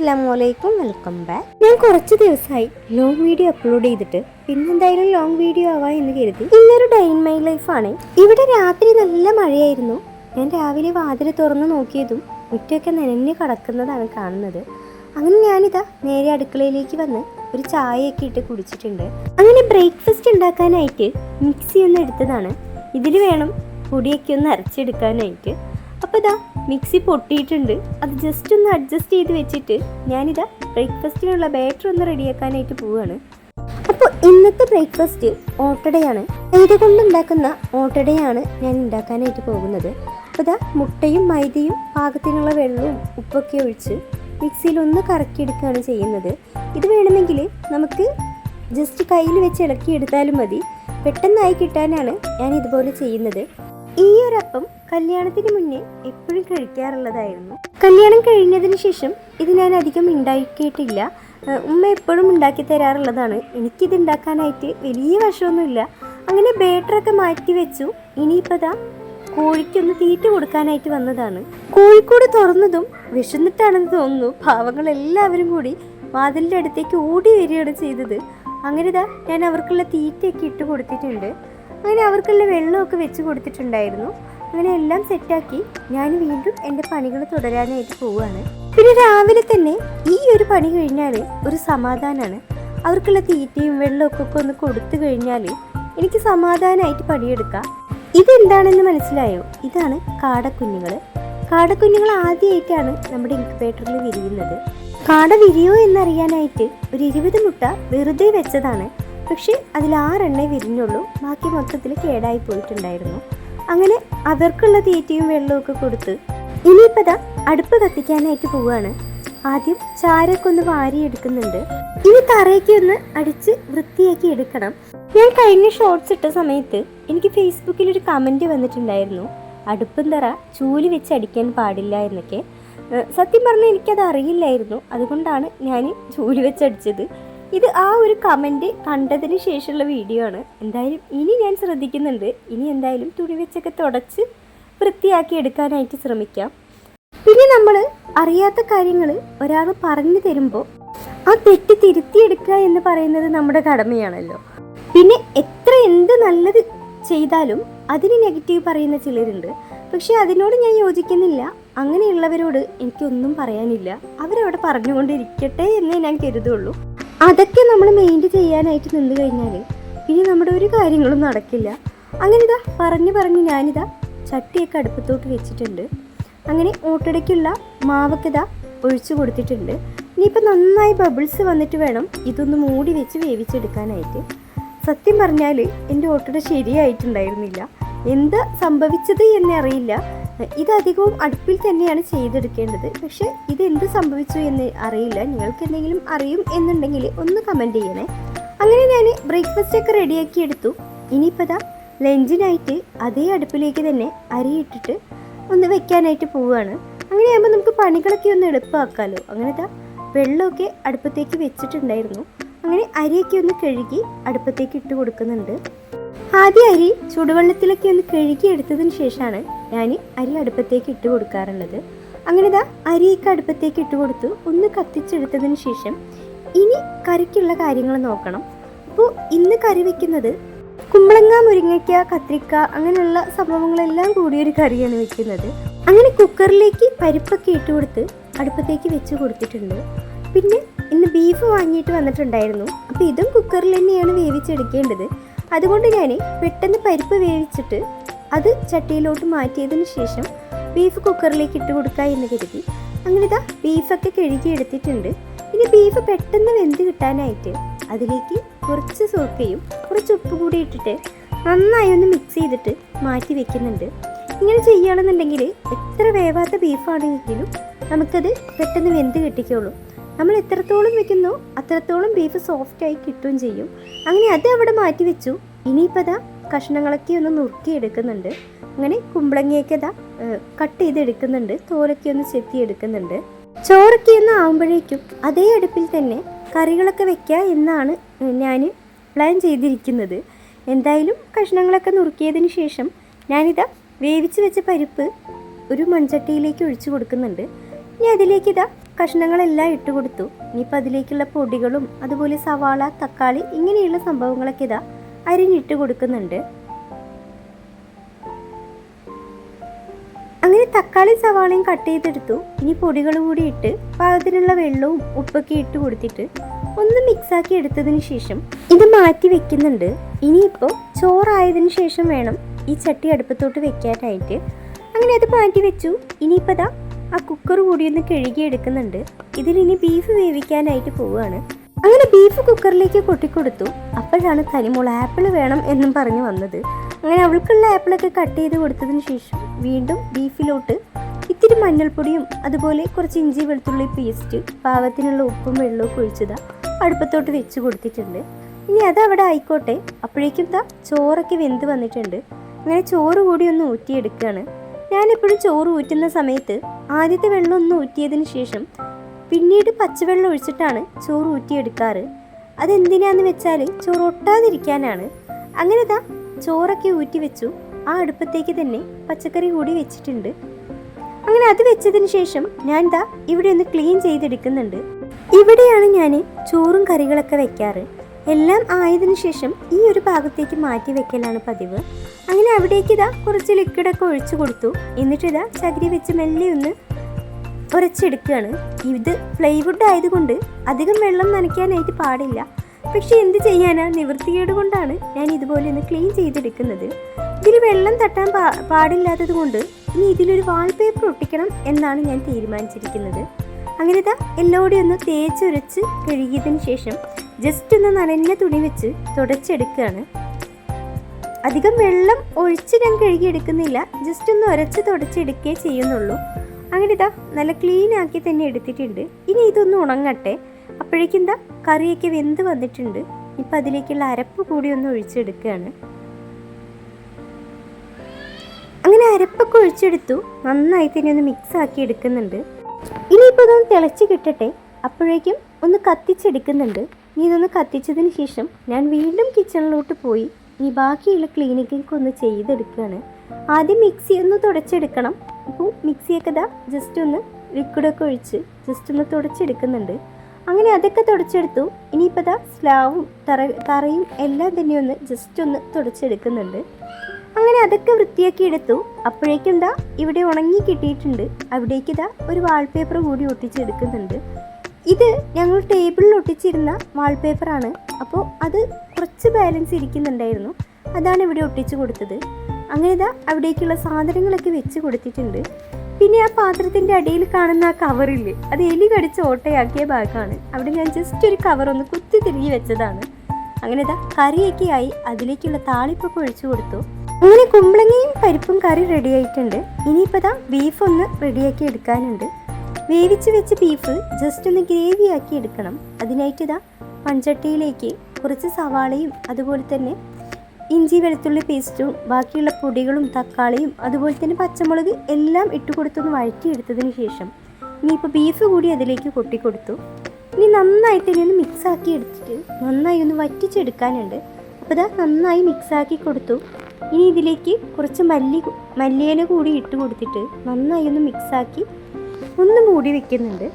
അസ്സാം വലൈക്കും welcome back. ഞാൻ കുറച്ച് ദിവസമായി ലോങ് വീഡിയോ അപ്ലോഡ് ചെയ്തിട്ട്. പിന്നെന്തായാലും ലോങ് വീഡിയോ ആവാ എന്ന് കരുതി. ഇന്നൊരു ഡേ ഇൻ മൈ ആണ്. ഇവിടെ രാത്രി നല്ല മഴയായിരുന്നു. ഞാൻ രാവിലെ വാതിൽ തുറന്ന് നോക്കിയതും മുറ്റമൊക്കെ നനഞ്ഞ് കിടക്കുന്നതാണ് കാണുന്നത്. അങ്ങനെ ഞാനിതാ നേരെ അടുക്കളയിലേക്ക് വന്ന് ഒരു ചായയൊക്കെ ഇട്ട് കുടിച്ചിട്ടുണ്ട്. അങ്ങനെ ബ്രേക്ക്ഫാസ്റ്റ് ഉണ്ടാക്കാനായിട്ട് മിക്സി ഒന്ന് എടുത്തതാണ്. ഇതിൽ വേണം പൊടിയൊക്കെ ഒന്ന് അരച്ചെടുക്കാനായിട്ട്. അപ്പോൾ ഇതാ മിക്സി പൊട്ടിയിട്ടുണ്ട്. അത് ജസ്റ്റ് ഒന്ന് അഡ്ജസ്റ്റ് ചെയ്ത് വെച്ചിട്ട് ഞാനിതാ ബ്രേക്ക്ഫാസ്റ്റിനുള്ള ബാറ്റർ ഒന്ന് റെഡിയാക്കാനായിട്ട് പോവുകയാണ് അപ്പോൾ ഇന്നത്തെ ബ്രേക്ക്ഫാസ്റ്റ് ഓട്ടടയാണ് മൈദ കൊണ്ടുണ്ടാക്കുന്ന ഓട്ടടയാണ് ഞാൻ ഉണ്ടാക്കാനായിട്ട് പോകുന്നത്. അപ്പോൾ ഇതാ മുട്ടയും മൈദയും പാകത്തിനുള്ള വെള്ളവും ഉപ്പൊക്കെ ഒഴിച്ച് മിക്സിയിൽ ഒന്ന് കറക്കിയെടുക്കുകയാണ് ചെയ്യുന്നത്. ഇത് വേണമെങ്കിൽ നമുക്ക് ജസ്റ്റ് കയ്യിൽ വെച്ച് ഇളക്കിയെടുത്താലും മതി. പെട്ടെന്നായി കിട്ടാനാണ് ഞാൻ ഇതുപോലെ ചെയ്യുന്നത്. ഈ ഒരു അപ്പം കല്യാണത്തിന് മുന്നേ എപ്പോഴും കഴിക്കാറുള്ളതായിരുന്നു. കല്യാണം കഴിഞ്ഞതിന് ശേഷം ഇത് ഞാൻ അധികം ഉണ്ടാക്കിയിട്ടില്ല. ഉമ്മ എപ്പോഴും ഉണ്ടാക്കി തരാറുള്ളതാണ്. എനിക്കിത് ഉണ്ടാക്കാനായിട്ട് വലിയ വശമൊന്നുമില്ല. അങ്ങനെ ബേറ്ററൊക്കെ മാറ്റി വെച്ചു. ഇനിയിപ്പോൾ ദാ കോഴിക്കൊന്ന് തീറ്റ കൊടുക്കാനായിട്ട് വന്നതാണ്. കോഴിക്കോട് തുറന്നതും വിശന്നിട്ടാണെന്ന് തോന്നുന്നു. പാവങ്ങൾ എല്ലാവരും കൂടി വാതിലിന്റെ അടുത്തേക്ക് ഓടി വരികയാണ് ചെയ്തത്. അങ്ങനെ ഇതാ ഞാൻ അവർക്കുള്ള തീറ്റയൊക്കെ ഇട്ട് കൊടുത്തിട്ടുണ്ട്. അങ്ങനെ അവർക്കുള്ള വെള്ളമൊക്കെ വെച്ച് കൊടുത്തിട്ടുണ്ടായിരുന്നു. അങ്ങനെ എല്ലാം സെറ്റാക്കി ഞാൻ വീണ്ടും എന്റെ പണികൾ തുടരാനായിട്ട് പോവുകയാണ്. പിന്നെ രാവിലെ തന്നെ ഈ ഒരു പണി കഴിഞ്ഞാൽ ഒരു സമാധാനമാണ് അവർക്കുള്ള തീറ്റയും വെള്ളമൊക്കെ ഒക്കെ ഒന്ന് കൊടുത്തു കഴിഞ്ഞാൽ എനിക്ക് സമാധാനമായിട്ട് പണിയെടുക്കാം. ഇതെന്താണെന്ന് മനസ്സിലായോ? ഇതാണ് കാടക്കുഞ്ഞുങ്ങൾ കാടക്കുഞ്ഞുങ്ങൾ ആദ്യമായിട്ടാണ് നമ്മുടെ ഇൻക്യുബേറ്ററിൽ വിരിയുന്നത്. കാട വിരിയോ എന്നറിയാനായിട്ട് ഒരു ഇരുപത് മുട്ട വെറുതെ വെച്ചതാണ്. പക്ഷേ അതിൽ ആറെണ്ണേ വിരിഞ്ഞുള്ളൂ. ബാക്കി മൊത്തത്തിൽ കേടായി പോയിട്ടുണ്ടായിരുന്നു. അങ്ങനെ അവർക്കുള്ള തീറ്റയും വെള്ളവും ഒക്കെ കൊടുത്ത് ഇനിയിപ്പോൾ ദാ അടുപ്പ് കത്തിക്കാനായിട്ട് പോവുകയാണ്. ആദ്യം ചാരൊക്കെ ഒന്ന് വാരിയെടുക്കുന്നുണ്ട്. ഇനി തറയൊക്കെ ഒന്ന് അടിച്ച് വൃത്തിയാക്കി എടുക്കണം. ഞാൻ കഴിഞ്ഞ ഷോർട്സ് ഇട്ട സമയത്ത് എനിക്ക് ഫേസ്ബുക്കിൽ ഒരു കമന്റ് വന്നിട്ടുണ്ടായിരുന്നു. അടുപ്പും തറ ചൂൽ വെച്ച് അടിക്കാൻ പാടില്ല എന്നൊക്കെ. സത്യം പറഞ്ഞാൽ എനിക്കത് അറിയില്ലായിരുന്നു. അതുകൊണ്ടാണ് ഞാൻ ചൂൽ വെച്ച് അടിച്ചത്. ഇത് ആ ഒരു കമന്റ് കണ്ടതിന് ശേഷമുള്ള വീഡിയോ ആണ്. എന്തായാലും ഇനി ഞാൻ ശ്രദ്ധിക്കുന്നുണ്ട്. ഇനി എന്തായാലും തുണി വെച്ചൊക്കെ തുടച്ച് വൃത്തിയാക്കി എടുക്കാനായിട്ട് ശ്രമിക്കാം. പിന്നെ നമ്മൾ അറിയാത്ത കാര്യങ്ങൾ ഒരാൾ പറഞ്ഞു തരുമ്പോൾ ആ തെറ്റ് തിരുത്തിയെടുക്കുക എന്ന് പറയുന്നത് നമ്മുടെ കടമയാണല്ലോ. പിന്നെ എത്ര എന്ത് നല്ലത് ചെയ്താലും അതിന് നെഗറ്റീവ് പറയുന്ന ചിലരുണ്ട്. പക്ഷേ അതിനോട് ഞാൻ യോജിക്കുന്നില്ല. അങ്ങനെയുള്ളവരോട് എനിക്കൊന്നും പറയാനില്ല. അവരവിടെ പറഞ്ഞുകൊണ്ടിരിക്കട്ടെ എന്നേ ഞാൻ കരുതുള്ളൂ. അതൊക്കെ നമ്മൾ മെയിന്റ് ചെയ്യാനായിട്ട് നിന്ന് കഴിഞ്ഞാൽ ഇനി നമ്മുടെ ഒരു കാര്യങ്ങളും നടക്കില്ല. അങ്ങനെ ഇതാ പറഞ്ഞു പറഞ്ഞ് ഞാനിതാ ചട്ടിയൊക്കെ അടുപ്പത്തോട്ട് വെച്ചിട്ടുണ്ട്. അങ്ങനെ ഓട്ടടയ്ക്കുള്ള മാവൊക്കെ ഇതാ ഒഴിച്ചു കൊടുത്തിട്ടുണ്ട്. ഇനിയിപ്പോൾ നന്നായി ബബിൾസ് വന്നിട്ട് വേണം ഇതൊന്ന് മൂടി വെച്ച് വേവിച്ചെടുക്കാനായിട്ട്. സത്യം പറഞ്ഞാൽ എന്റെ ഓട്ടട ശരിയായിട്ടുണ്ടായിരുന്നില്ല. എന്താ സംഭവിച്ചത് എന്ന് അറിയില്ല ഇത് അധികവും അടുപ്പിൽ തന്നെയാണ് ചെയ്തെടുക്കേണ്ടത്. പക്ഷെ ഇത് എന്ത് സംഭവിച്ചു എന്ന് അറിയില്ല. നിങ്ങൾക്ക് എന്തെങ്കിലും അറിയും എന്നുണ്ടെങ്കിൽ ഒന്ന് കമന്റ് ചെയ്യണേ. അങ്ങനെ ഞാൻ ബ്രേക്ക്ഫാസ്റ്റ് ഒക്കെ റെഡിയാക്കി എടുത്തു. ഇനിയിപ്പോൾ ലഞ്ചിനായിട്ട് അതേ അടുപ്പിലേക്ക് തന്നെ അരി ഇട്ടിട്ട് ഒന്ന് വെക്കാനായിട്ട് പോവുകയാണ്. അങ്ങനെയാകുമ്പോൾ നമുക്ക് പണികളൊക്കെ ഒന്ന് എളുപ്പമാക്കാമല്ലോ അങ്ങനെ ദാ വെള്ളമൊക്കെ അടുപ്പത്തേക്ക് വെച്ചിട്ടുണ്ടായിരുന്നു. അങ്ങനെ അരിയൊക്കെ ഒന്ന് കഴുകി അടുപ്പത്തേക്ക് ഇട്ട് കൊടുക്കുന്നുണ്ട്. ആദ്യം അരി ചൂടുവെള്ളത്തിലൊക്കെ ഒന്ന് കഴുകി എടുത്തതിന് ശേഷമാണ് ഞാൻ അരി അടുപ്പത്തേക്ക് ഇട്ട് കൊടുക്കാറുള്ളത്. അങ്ങനെ ഇതാ അരിയൊക്കെ അടുപ്പത്തേക്ക് ഇട്ട് കൊടുത്തു. ഒന്ന് കത്തിച്ചെടുത്തതിന് ശേഷം ഇനി കറിക്കുള്ള കാര്യങ്ങൾ നോക്കണം. അപ്പോൾ ഇന്ന് കറി വെക്കുന്നത് കുമ്പളങ്ങ മുരിങ്ങയ്ക്ക കത്രിക്ക അങ്ങനെയുള്ള സംഭവങ്ങളെല്ലാം കൂടിയൊരു കറിയാണ് വെക്കുന്നത്. അങ്ങനെ കുക്കറിലേക്ക് പരിപ്പൊക്കെ ഇട്ട് കൊടുത്ത് അടുപ്പത്തേക്ക് വെച്ച് കൊടുത്തിട്ടുണ്ട്. പിന്നെ ഇന്ന് ബീഫ് വാങ്ങിയിട്ട് വന്നിട്ടുണ്ടായിരുന്നു. അപ്പോൾ ഇതും കുക്കറിൽ തന്നെയാണ് വേവിച്ചെടുക്കേണ്ടത്. അതുകൊണ്ട് ഞാൻ പെട്ടെന്ന് പരിപ്പ് വേവിച്ചിട്ട് അത് ചട്ടിയിലോട്ട് മാറ്റിയതിന് ശേഷം ബീഫ് കുക്കറിലേക്ക് ഇട്ട് കൊടുക്കുക എന്ന് കരുതി. അങ്ങനെ ഇതാ ബീഫൊക്കെ കഴുകി എടുത്തിട്ടുണ്ട്. ഇനി ബീഫ് പെട്ടെന്ന് വെന്ത് കിട്ടാനായിട്ട് അതിലേക്ക് കുറച്ച് സുർക്കയും കുറച്ച് ഉപ്പ് കൂടി ഇട്ടിട്ട് നന്നായി ഒന്ന് മിക്സ് ചെയ്തിട്ട് മാറ്റി വെക്കുന്നുണ്ട്. ഇങ്ങനെ ചെയ്യുകയാണെന്നുണ്ടെങ്കിൽ എത്ര വേവാത്ത ബീഫാണെങ്കിലും നമുക്കത് പെട്ടെന്ന് വെന്ത് കിട്ടിക്കോളും. നമ്മൾ എത്രത്തോളം വെക്കുന്നു അത്രത്തോളം ബീഫ് സോഫ്റ്റായി കിട്ടുകയും ചെയ്യും. അങ്ങനെ അത് അവിടെ മാറ്റി വെച്ചു. ഇനിയിപ്പോൾ അതാ കഷ്ണങ്ങളൊക്കെ ഒന്ന് നുറുക്കി എടുക്കുന്നുണ്ട്. അങ്ങനെ കുമ്പളങ്ങയൊക്കെ അതാ കട്ട് ചെയ്ത് എടുക്കുന്നുണ്ട്. തോലൊക്കെ ഒന്ന് ചെത്തി എടുക്കുന്നുണ്ട്. ചോറൊക്കെ ഒന്ന് ആകുമ്പോഴേക്കും അതേ അടുപ്പിൽ തന്നെ കറികളൊക്കെ വെക്കുക എന്നാണ് ഞാൻ പ്ലാൻ ചെയ്തിരിക്കുന്നത്. എന്തായാലും കഷ്ണങ്ങളൊക്കെ നുറുക്കിയതിന് ശേഷം ഞാനിതാ വേവിച്ച് വെച്ച പരിപ്പ് ഒരു മൺചട്ടിയിലേക്ക് ഒഴിച്ചു കൊടുക്കുന്നുണ്ട്. ഇനി അതിലേക്ക് ഇതാ കഷ്ണങ്ങളെല്ലാം ഇട്ട് കൊടുത്തു. ഇനിയിപ്പോൾ അതിലേക്കുള്ള പൊടികളും അതുപോലെ സവാള തക്കാളി ഇങ്ങനെയുള്ള സംഭവങ്ങളൊക്കെ ഇതാ അരിഞ്ഞിട്ട് കൊടുക്കുന്നുണ്ട്. അങ്ങനെ തക്കാളി സവാളയും കട്ട് ചെയ്തെടുത്തു. ഇനി പൊടികൾ കൂടി ഇട്ട് പാകത്തിനുള്ള വെള്ളവും ഉപ്പൊക്കെ ഇട്ട് കൊടുത്തിട്ട് ഒന്ന് മിക്സാക്കി എടുത്തതിന് ശേഷം ഇത് മാറ്റി വെക്കുന്നുണ്ട്. ഇനിയിപ്പോൾ ചോറായതിനു ശേഷം വേണം ഈ ചട്ടി അടുപ്പത്തോട്ട് വെക്കാനായിട്ട്. അങ്ങനെ അത് മാറ്റി വെച്ചു. ഇനിയിപ്പോൾ ദാ ആ കുക്കർ കൂടി ഒന്ന് കഴുകി എടുക്കുന്നുണ്ട്. ഇതിലിനി ബീഫ് വേവിക്കാനായിട്ട് പോവുകയാണ്. അങ്ങനെ ബീഫ് കുക്കറിലേക്ക് കൊട്ടിക്കൊടുത്തു. അപ്പോഴാണ് തനിമോൾ ആപ്പിൾ വേണം എന്നും പറഞ്ഞു വന്നത്. അങ്ങനെ അവൾക്കുള്ള ആപ്പിളൊക്കെ കട്ട് ചെയ്ത് കൊടുത്തതിന് ശേഷം വീണ്ടും ബീഫിലോട്ട് ഇത്തിരി മഞ്ഞൾപ്പൊടിയും അതുപോലെ കുറച്ച് ഇഞ്ചി വെളുത്തുള്ളി പേസ്റ്റ് പാകത്തിനുള്ള ഉപ്പും വെള്ളവും ഒഴിച്ചതാ അടുപ്പത്തോട്ട് വെച്ച് കൊടുത്തിട്ടുണ്ട്. ഇനി അത് അവിടെ ആയിക്കോട്ടെ. അപ്പോഴേക്കും താ ചോറൊക്കെ വെന്ത് വന്നിട്ടുണ്ട്. അങ്ങനെ ചോറ് കൂടി ഒന്ന് ഊറ്റിയെടുക്കുകയാണ്. ഞാനെപ്പോഴും ചോറ് ഊറ്റുന്ന സമയത്ത് ആദ്യത്തെ വെള്ളം ഒന്ന് ഊറ്റിയതിന് ശേഷം പിന്നീട് പച്ചവെള്ളം ഒഴിച്ചിട്ടാണ് ചോറ് ഊറ്റിയെടുക്കാറ്. അതെന്തിനാന്ന് വെച്ചാൽ ചോറ് ഒട്ടാതിരിക്കാനാണ്. അങ്ങനെ താ ചോറൊക്കെ ഊറ്റി വെച്ചു. ആ അടുപ്പത്തേക്ക് തന്നെ പച്ചക്കറി കൂടി വെച്ചിട്ടുണ്ട്. അങ്ങനെ അത് വെച്ചതിന് ശേഷം ഞാൻ ദാ ഇവിടെ ഒന്ന് ക്ലീൻ ചെയ്തെടുക്കുന്നുണ്ട്. ഇവിടെയാണ് ഞാൻ ചോറും കറികളൊക്കെ വെക്കാറ്. എല്ലാം ആയതിനു ശേഷം ഈ ഒരു ഭാഗത്തേക്ക് മാറ്റി വെക്കലാണ് പതിവ്. അങ്ങനെ അവിടേക്ക് ഇതാ കുറച്ച് ലിക്വിഡൊക്കെ ഒഴിച്ചു കൊടുത്തു. എന്നിട്ട് ഇതാ ചകിരി വെച്ച് മെല്ലെ ഒന്ന് ഉരച്ചെടുക്കുകയാണ്. ഇത് പ്ലൈവുഡ് ആയതുകൊണ്ട് അധികം വെള്ളം നനയ്ക്കാനായിട്ട് പാടില്ല. പക്ഷേ എന്ത് ചെയ്യാനാ? നിവൃത്തികേട് കൊണ്ടാണ് ഞാൻ ഇതുപോലെ ഒന്ന് ക്ലീൻ ചെയ്തെടുക്കുന്നത്. ഇതിൽ വെള്ളം തട്ടാൻ പാ പാടില്ലാത്തത് കൊണ്ട് ഇനി ഇതിലൊരു വാൾപേപ്പർ ഒട്ടിക്കണം എന്നാണ് ഞാൻ തീരുമാനിച്ചിരിക്കുന്നത്. അങ്ങനെ ഇതാ എല്ലോടെ ഒന്ന് തേച്ചുരച്ച് കഴുകിയതിന് ശേഷം ജസ്റ്റ് ഒന്ന് നനഞ്ഞ തുണി വെച്ച് തുടച്ചെടുക്കുകയാണ്. അധികം വെള്ളം ഒഴിച്ച് ഞാൻ കഴുകിയെടുക്കുന്നില്ല. ജസ്റ്റ് ഒന്ന് ഉരച്ച് തുടച്ചെടുക്കേ ചെയ്യുന്നുള്ളൂ. അങ്ങനെ ഇതാ നല്ല ക്ലീൻ ആക്കി തന്നെ എടുത്തിട്ടുണ്ട്. ഇനി ഇതൊന്ന് ഉണങ്ങട്ടെ. അപ്പോഴേക്കും എന്താ കറിയൊക്കെ വെന്ത് വന്നിട്ടുണ്ട്. ഇപ്പം അതിലേക്കുള്ള അരപ്പ് കൂടി ഒന്ന് ഒഴിച്ചെടുക്കുകയാണ് അങ്ങനെ അരപ്പൊക്കെ ഒഴിച്ചെടുത്തു. നന്നായി തന്നെ ഒന്ന് മിക്സ് ആക്കി എടുക്കുന്നുണ്ട്. ഇനിയിപ്പോൾ ഇതൊന്ന് തിളച്ച് കിട്ടട്ടെ. അപ്പോഴേക്കും ഒന്ന് കത്തിച്ചെടുക്കുന്നുണ്ട്. ഇനി ഇതൊന്ന് കത്തിച്ചതിന് ശേഷം ഞാൻ വീണ്ടും കിച്ചണിലോട്ട് പോയി. ഇനി ബാക്കിയുള്ള ക്ലീനിക്കൊക്കെ ഒന്ന് ചെയ്തെടുക്കുകയാണ്. ആദ്യം മിക്സി ഒന്ന് തുടച്ചെടുക്കണം. അപ്പോൾ മിക്സിയൊക്കെ ഇതാ ജസ്റ്റ് ഒന്ന് ലിക്വിഡൊക്കെ ഒഴിച്ച് ജസ്റ്റ് ഒന്ന് തുടച്ചെടുക്കുന്നുണ്ട്. അങ്ങനെ അതൊക്കെ തുടച്ചെടുത്തു. ഇനിയിപ്പോൾ ഇതാ സ്ലാവും തറ തറയും എല്ലാം തന്നെ ഒന്ന് ജസ്റ്റ് ഒന്ന് തുടച്ചെടുക്കുന്നുണ്ട്. അങ്ങനെ അതൊക്കെ വൃത്തിയാക്കി എടുത്തു. അപ്പോഴേക്കും ദാ ഇവിടെ ഉണങ്ങി കിട്ടിയിട്ടുണ്ട്. അവിടേക്ക് ദാ ഒരു വാൾപേപ്പർ കൂടി ഒട്ടിച്ചെടുക്കുന്നുണ്ട് ഇത് ഞങ്ങൾ ടേബിളിൽ ഒട്ടിച്ചിരുന്ന വാൾപേപ്പറാണ്. അപ്പോൾ അത് കുറച്ച് ബാലൻസ് ഇരിക്കുന്നുണ്ടായിരുന്നു. അതാണ് ഇവിടെ ഒട്ടിച്ചു കൊടുത്തത്. അങ്ങനെ ഇതാ അവിടേക്കുള്ള സാധനങ്ങളൊക്കെ വെച്ച് കൊടുത്തിട്ടുണ്ട്. പിന്നെ ആ പാത്രത്തിന്റെ അടിയിൽ കാണുന്ന ആ കവറില്ലേ അത് എലി കടിച്ച് ഓട്ടയാക്കിയ ഭാഗമാണ്. അവിടെ ഞാൻ ജസ്റ്റ് ഒരു കവർ ഒന്ന് കുത്തി തിരികെ വെച്ചതാണ്. അങ്ങനെ ഇതാ കറിയൊക്കെ ആയി അതിലേക്കുള്ള താളിപ്പൊക്കെ ഒഴിച്ചു കൊടുത്തു. അങ്ങനെ കുമ്പളങ്ങയും പരിപ്പും കറി റെഡി ആയിട്ടുണ്ട്. ഇനിയിപ്പോൾ ദാ ബീഫ് ഒന്ന് റെഡിയാക്കി എടുക്കാനുണ്ട്. വേവിച്ച് വെച്ച ബീഫ് ജസ്റ്റ് ഒന്ന് ഗ്രേവി ആക്കി എടുക്കണം. അതിനായിട്ട് ഇതാ മൺചട്ടിയിലേക്ക് കുറച്ച് സവാളയും അതുപോലെ തന്നെ ഇഞ്ചി വെളുത്തുള്ളി പേസ്റ്റും ബാക്കിയുള്ള പൊടികളും തക്കാളിയും അതുപോലെ തന്നെ പച്ചമുളക് എല്ലാം ഇട്ട് കൊടുത്തൊന്ന് വഴറ്റിയെടുത്തതിന് ശേഷം ഇനിയിപ്പോൾ ബീഫ് കൂടി അതിലേക്ക് കൊട്ടിക്കൊടുത്തു ഇനി നന്നായിട്ട് ഇനി ഒന്ന് മിക്സാക്കി എടുത്തിട്ട് നന്നായി ഒന്ന് വറ്റിച്ചെടുക്കാനുണ്ട്. അപ്പോൾ ഇതാ നന്നായി മിക്സാക്കി കൊടുത്തു. ഇനി ഇതിലേക്ക് കുറച്ച് മല്ലി മല്ലിയില കൂടി ഇട്ട് കൊടുത്തിട്ട് നന്നായി ഒന്ന് മിക്സ് ആക്കി ഒന്ന് മൂടി വെക്കുന്നുണ്ട്.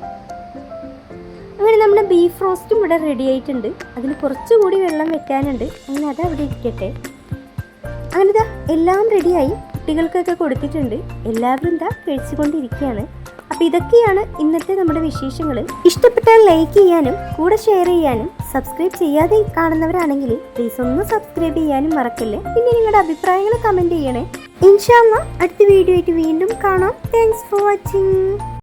അങ്ങനെ നമ്മുടെ ബീഫ് റോസ്റ്റും ഇവിടെ റെഡി ആയിട്ടുണ്ട്. അതിൽ കുറച്ചുകൂടി വെള്ളം വെക്കാനുണ്ട്. അങ്ങനെ അത് അവിടെ ഇരിക്കട്ടെ. അങ്ങനെ ഇതാ എല്ലാം റെഡിയായി കുട്ടികൾക്കൊക്കെ കൊടുത്തിട്ടുണ്ട്. എല്ലാവരും ഇതാ കഴിച്ചുകൊണ്ടിരിക്കുകയാണ്. അപ്പോൾ ഇതൊക്കെയാണ് ഇന്നത്തെ നമ്മുടെ വിശേഷങ്ങൾ ഇഷ്ടപ്പെട്ടാൽ ലൈക്ക് ചെയ്യാനും കൂടെ ഷെയർ ചെയ്യാനും സബ്സ്ക്രൈബ് ചെയ്യാതെ കാണുന്നവരാണെങ്കിൽ പ്ലീസ് ഒന്ന് സബ്സ്ക്രൈബ് ചെയ്യാനും മറക്കല്ലേ. പിന്നെ നിങ്ങളുടെ അഭിപ്രായങ്ങൾ കമന്റ് ചെയ്യണേ. ഇൻഷാല്ല അടുത്ത വീഡിയോ ആയിട്ട് വീണ്ടും കാണാം. Thanks for watching